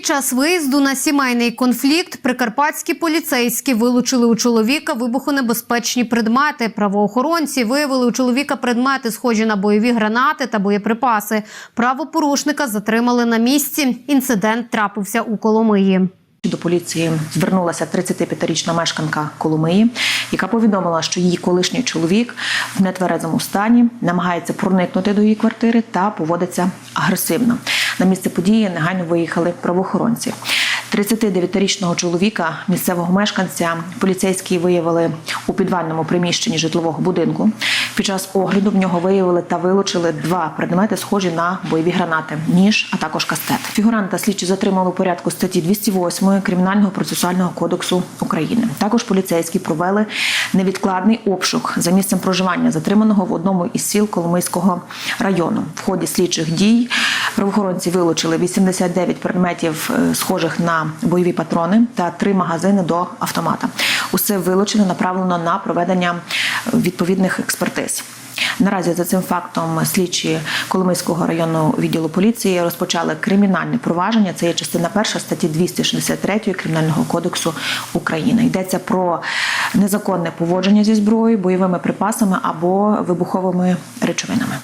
Під час виїзду на сімейний конфлікт прикарпатські поліцейські вилучили у чоловіка вибухонебезпечні предмети. Правоохоронці виявили у чоловіка предмети, схожі на бойові гранати та боєприпаси. Правопорушника затримали на місці. Інцидент трапився у Коломиї. До поліції звернулася 35-річна мешканка Коломиї, яка повідомила, що її колишній чоловік в нетверезому стані намагається проникнути до її квартири та поводиться агресивно. На місце події негайно виїхали правоохоронці. 39-річного чоловіка, місцевого мешканця, поліцейські виявили у підвальному приміщенні житлового будинку. Під час огляду в нього виявили та вилучили два предмети, схожі на бойові гранати, ніж, а також кастет. Фігуранта слідчі затримали у порядку статті 208 Кримінального процесуального кодексу України. Також поліцейські провели невідкладний обшук за місцем проживання затриманого в одному із сіл Коломийського району. В ході слідчих дій правоохоронці вилучили 89 предметів, е, схожих на бойові патрони, та три магазини до автомата. Усе вилучено направлено на проведення відповідних експертиз. Наразі за цим фактом слідчі Коломийського районного відділу поліції розпочали кримінальне провадження. Це є частина перша статті 263 Кримінального кодексу України. Йдеться про незаконне поводження зі зброєю, бойовими припасами або вибуховими речовинами.